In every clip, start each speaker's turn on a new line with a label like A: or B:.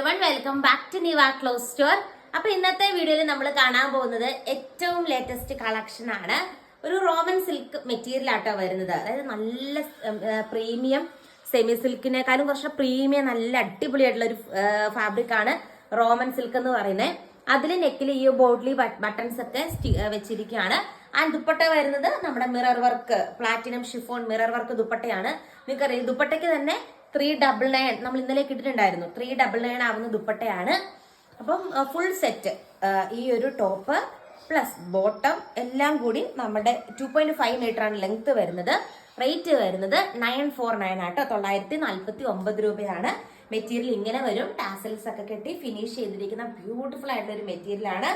A: Everyone welcome back to Niva clothes store അപ്പൊ ഇന്നത്തെ വീഡിയോയിൽ നമ്മൾ കാണാൻ പോകുന്നത് ഏറ്റവും ലേറ്റസ്റ്റ് കളക്ഷൻ ആണ്. ഒരു റോമൻ സിൽക്ക് മെറ്റീരിയൽ ആട്ടോ വരുന്നത്. അതായത് നല്ല പ്രീമിയം സെമി സിൽക്കിനേക്കാളും കുറച്ച് പ്രീമിയം നല്ല അടിപൊളിയായിട്ടുള്ള ഒരു ഫാബ്രിക് ആണ് റോമൻ സിൽക്ക് എന്ന് പറയുന്നത് അതിൽ നെക്കിൽ ഈ ബോഡ്ലി ബട്ടൺസ് ഒക്കെ വെച്ചിരിക്കുകയാണ്. ആ ദുപ്പട്ട വരുന്നത് നമ്മുടെ mirror work platinum chiffon mirror work ദുപ്പട്ടയാണ്. നിങ്ങൾക്കറിയാം ദുപ്പട്ടയ്ക്ക് തന്നെ ത്രീ ഡബിൾ നയൻ നമ്മൾ ഇന്നലെ കിട്ടിയിട്ടുണ്ടായിരുന്നു. ത്രീ ഡബിൾ നയൻ ആവുന്ന ദുപ്പട്ടയാണ്. അപ്പം ഫുൾ സെറ്റ് ഈ ഒരു ടോപ്പ് പ്ലസ് ബോട്ടം എല്ലാം കൂടി നമ്മുടെ ടു പോയിന്റ് ഫൈവ് മീറ്റർ ആണ് ലെങ്ത് വരുന്നത്. റേറ്റ് വരുന്നത് നയൻ ഫോർ നയൻ ആട്ടോ തൊള്ളായിരത്തി നാൽപ്പത്തി ഒമ്പത് രൂപയാണ്. മെറ്റീരിയൽ ഇങ്ങനെ വരും. ടാസൽസ് ഒക്കെ കെട്ടി ഫിനിഷ് ചെയ്തിരിക്കുന്ന ബ്യൂട്ടിഫുൾ ആയിട്ടുള്ള ഒരു മെറ്റീരിയൽ ആണ്.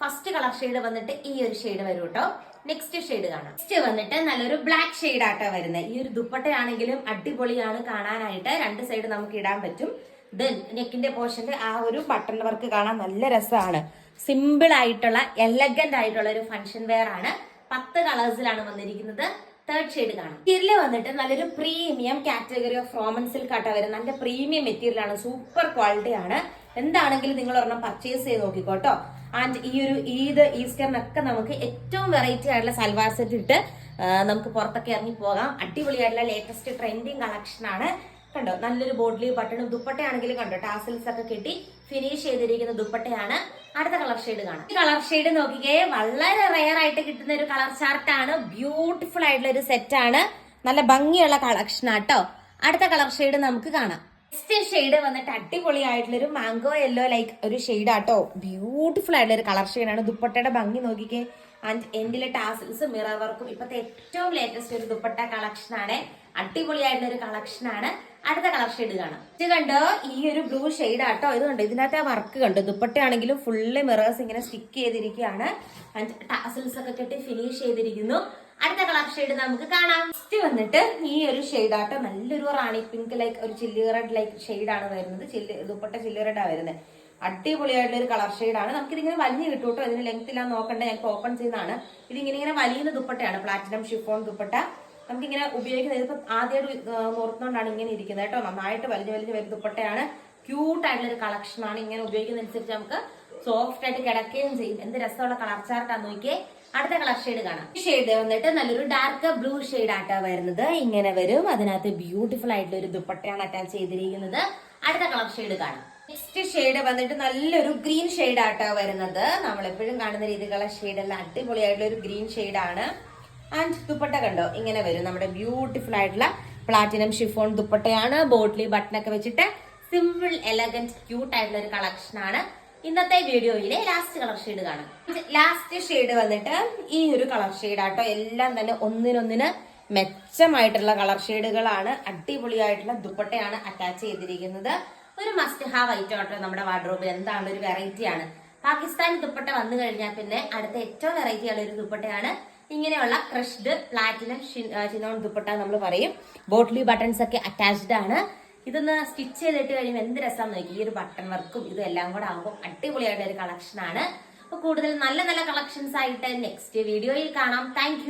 A: ഫസ്റ്റ് കളർ ഷെയ്ഡ് വന്നിട്ട് ഈ ഒരു ഷെയ്ഡ് വരും കേട്ടോ. നെക്സ്റ്റ് ഷെയ്ഡ് കാണാം. നെക്സ്റ്റ് വന്നിട്ട് നല്ലൊരു ബ്ലാക്ക് ഷെയ്ഡ് ആട്ടോ വരുന്നത്. ഈ ഒരു ദുപ്പട്ടയാണെങ്കിലും അടിപൊളിയാണ് കാണാനായിട്ട്. രണ്ട് സൈഡ് നമുക്ക് ഇടാൻ പറ്റും. ദെൻ നെക്കിന്റെ പോർഷന്റെ ആ ഒരു ബട്ടൺ വർക്ക് കാണാൻ നല്ല രസമാണ്. സിമ്പിൾ ആയിട്ടുള്ള എലഗന്റ് ആയിട്ടുള്ള ഒരു ഫംഗ്ഷൻ വെയർ ആണ്. പത്ത് കളേഴ്സിലാണ് വന്നിരിക്കുന്നത്. തേർഡ് ഷെയ്ഡ് കാണാം. മെറ്റീരിയൽ വന്നിട്ട് നല്ലൊരു premium category of Roman silk ആട്ട നല്ല പ്രീമിയം മെറ്റീരിയൽ ആണ്. സൂപ്പർ ക്വാളിറ്റി ആണ്. എന്താണെങ്കിലും നിങ്ങൾ ഒരെണ്ണം പർച്ചേസ് ചെയ്ത് നോക്കിക്കോട്ടോ ആൻഡ് ഈ ഒരു ഈദ് ഈസ്റ്ററിനൊക്കെ നമുക്ക് ഏറ്റവും വെറൈറ്റി ആയിട്ടുള്ള സൽവാർ സെറ്റ് ഇട്ട് നമുക്ക് പുറത്തൊക്കെ ഇറങ്ങി പോകാം. അടിപൊളിയായിട്ടുള്ള ലേറ്റസ്റ്റ് ട്രെൻഡിങ് കളക്ഷൻ ആണ്. കണ്ടോ? നല്ലൊരു ബോഡ്ലി ബട്ടണും ദുപ്പട്ടയാണെങ്കിലും കണ്ടോ? ടാസൽസ് ഒക്കെ കെട്ടി ഫിനിഷ് ചെയ്തിരിക്കുന്ന ദുപ്പട്ടയാണ്. അടുത്ത കളർ ഷെയ്ഡ് കാണാം. ഈ കളർ ഷെയ്ഡ് നോക്കിക്കേ വളരെ റയർ ആയിട്ട് കിട്ടുന്ന ഒരു കളർ ചാർട്ട് ആണ്. ബ്യൂട്ടിഫുൾ ആയിട്ടുള്ള ഒരു സെറ്റ് ആണ്. നല്ല ഭംഗിയുള്ള കളക്ഷൻ ആട്ടോ അടുത്ത കളർ ഷെയ്ഡ് നമുക്ക് കാണാം. നെക്സ്റ്റ് ഷെയ്ഡ് വന്നിട്ട് അടിപൊളിയായിട്ടുള്ള ഒരു മാംഗോ യെല്ലോ ലൈക്ക് ഒരു ഷെയ്ഡ് ആട്ടോ ബ്യൂട്ടിഫുൾ ആയിട്ടുള്ള ഒരു കളർ ഷെയ്ഡാണ് ദുപ്പട്ടയുടെ ഭംഗി നോക്കിക്കേ. ആൻഡ് എൻഡിലെ ടാസൽസ് മിറർ വർക്കും ഇപ്പോഴത്തെ ഏറ്റവും ലേറ്റസ്റ്റ് ഒരു ദുപ്പട്ട കളക്ഷൻ ആണ്. അടിപൊളിയായിട്ടുള്ള ഒരു കളക്ഷൻ ആണ്. അടുത്ത കളർ ഷെയ്ഡ് കാണാം. ഇത് കണ്ടോ? ഈ ഒരു ബ്ലൂ ഷെയ്ഡ് ആട്ടോ. ഇത് കണ്ടോ? ഇതിനകത്ത് ആ വർക്ക് കണ്ടോ? ദുപ്പട്ടയാണെങ്കിലും ഫുള്ള് മിറേഴ്സ് ഇങ്ങനെ സ്റ്റിക്ക് ചെയ്തിരിക്കുകയാണ്. ടാസിൽസ് ഒക്കെ കെട്ടി ഫിനിഷ് ചെയ്തിരിക്കുന്നു. അടുത്ത കളർ ഷെയ്ഡ് നമുക്ക് കാണാം. ഫസ്റ്റ് വന്നിട്ട് ഈ ഒരു ഷെയ്ഡ് ആട്ടോ. നല്ലൊരു റാണി പിങ്ക് ലൈക്ക് ഒരു ചില്ലി റെഡ് ലൈക്ക് ഷെയ്ഡ് ആണ് വരുന്നത്. ചില്ലി ദുപ്പട്ട ചില്ലി റെഡ് ആണ് വരുന്നത്. അടിപൊളിയായിട്ടുള്ള ഒരു കളർ ഷെയ്ഡാണ് നമുക്കിതിങ്ങനെ വലിഞ്ഞു കിട്ടും കേട്ടോ. ഇതിന് ലെങ്ത് ഇല്ലാന്ന് നോക്കണ്ട. ഞാൻ ഓപ്പൺ ചെയ്യുന്നതാണ്. ഇതിങ്ങനെ ഇങ്ങനെ വലിയ ദുപ്പട്ടയാണ്. Platinum chiffon dupatta. നമുക്കിങ്ങനെ ഉപയോഗിക്കുന്നത്. ഇതിപ്പോ ആദ്യമായിട്ട് നോർത്തുകൊണ്ടാണ് ഇങ്ങനെ ഇരിക്കുന്നത് കേട്ടോ. നന്നായിട്ട് വലിഞ്ഞ് വലിഞ്ഞ് വരുന്ന ദുപ്പട്ടയാണ്. ക്യൂട്ട് ആയിട്ടുള്ള ഒരു കളക്ഷൻ ആണ് ഇങ്ങനെ ഉപയോഗിക്കുന്നതനുസരിച്ച് നമുക്ക് സോഫ്റ്റ് ആയിട്ട് കിടക്കുകയും ചെയ്യും. എന്ത് രസമുള്ള കളർ ചാർട്ടാന്ന് നോക്കിയേ. അടുത്ത കളർ ഷെയ്ഡ് കാണാം. ഈ ഷെയ്ഡ് വന്നിട്ട് നല്ലൊരു ഡാർക്ക് ബ്ലൂ ഷെയ്ഡ് ആട്ടാ വരുന്നത്. ഇങ്ങനെ വരും. അതിനകത്ത് ബ്യൂട്ടിഫുൾ ആയിട്ടുള്ള ഒരു ദുപ്പട്ടയാണ് അറ്റാച്ച് ചെയ്തിരിക്കുന്നത്. അടുത്ത കളർ ഷെയ്ഡ് കാണാം. നെക്സ്റ്റ് ഷെയ്ഡ് വന്നിട്ട് നല്ലൊരു ഗ്രീൻ ഷെയ്ഡ് ആട്ടാ വരുന്നത്. നമ്മളെപ്പോഴും കാണുന്ന രീതിയിലുള്ള ഷെയ്ഡ് എല്ലാം അടിപൊളിയായിട്ടുള്ള ഒരു ഗ്രീൻ ഷെയ്ഡ് ആണ്. ആൻഡ് ദുപ്പട്ട കണ്ടോ? ഇങ്ങനെ വരും. നമ്മുടെ ബ്യൂട്ടിഫുൾ ആയിട്ടുള്ള പ്ലാറ്റിനം ഷിഫോൺ ദുപ്പട്ടയാണ്. ബോട്ട്ലി ബട്ടണൊക്കെ വെച്ചിട്ട് സിമ്പിൾ എലഗന്റ് ക്യൂട്ട് ആയിട്ടുള്ള ഒരു കളക്ഷൻ ആണ്. ഇന്നത്തെ വീഡിയോയിലെ ലാസ്റ്റ് കളർ ഷെയ്ഡ് കാണാം. ലാസ്റ്റ് ഷെയ്ഡ് വന്നിട്ട് ഈ ഒരു കളർ ഷെയ്ഡ് ആട്ടോ. എല്ലാം തന്നെ ഒന്നിനൊന്നിന് മെച്ചമായിട്ടുള്ള കളർ ഷെയ്ഡുകളാണ് അടിപൊളിയായിട്ടുള്ള ദുപ്പട്ടയാണ് അറ്റാച്ച് ചെയ്തിരിക്കുന്നത്. ഒരു മസ്റ്റ് ഹാവ് ഐറ്റം ആട്ടോ നമ്മുടെ വാർഡ്രോബിൽ എന്താണ് ഒരു വെറൈറ്റിയാണ് പാകിസ്ഥാനി ദുപ്പട്ട വന്നു കഴിഞ്ഞാൽ പിന്നെ അടുത്ത ഏറ്റവും വെറൈറ്റി ഉള്ള ഒരു ദുപ്പട്ടയാണ് ഇങ്ങനെയുള്ള ക്രഷ്ഡ് പ്ലാറ്റിനം ചിനോൺ ദുപ്പട്ട നമ്മൾ പറയും. ബോട്ട്ലി ബട്ടൺസ് ഒക്കെ അറ്റാച്ച്ഡ് ആണ്. ഇതൊന്ന് സ്റ്റിച്ച് ചെയ്തിട്ട് കഴിയുമ്പോൾ എന്ത് രസം നോക്കി ഈ ഒരു ബട്ടൺ വർക്കും ഇതും എല്ലാം കൂടെ ആകുമ്പോൾ അടിപൊളിയായിട്ട് ഒരു കളക്ഷൻ ആണ്. അപ്പൊ കൂടുതൽ നല്ല നല്ല കളക്ഷൻസ് ആയിട്ട് നെക്സ്റ്റ് വീഡിയോയിൽ കാണാം. താങ്ക്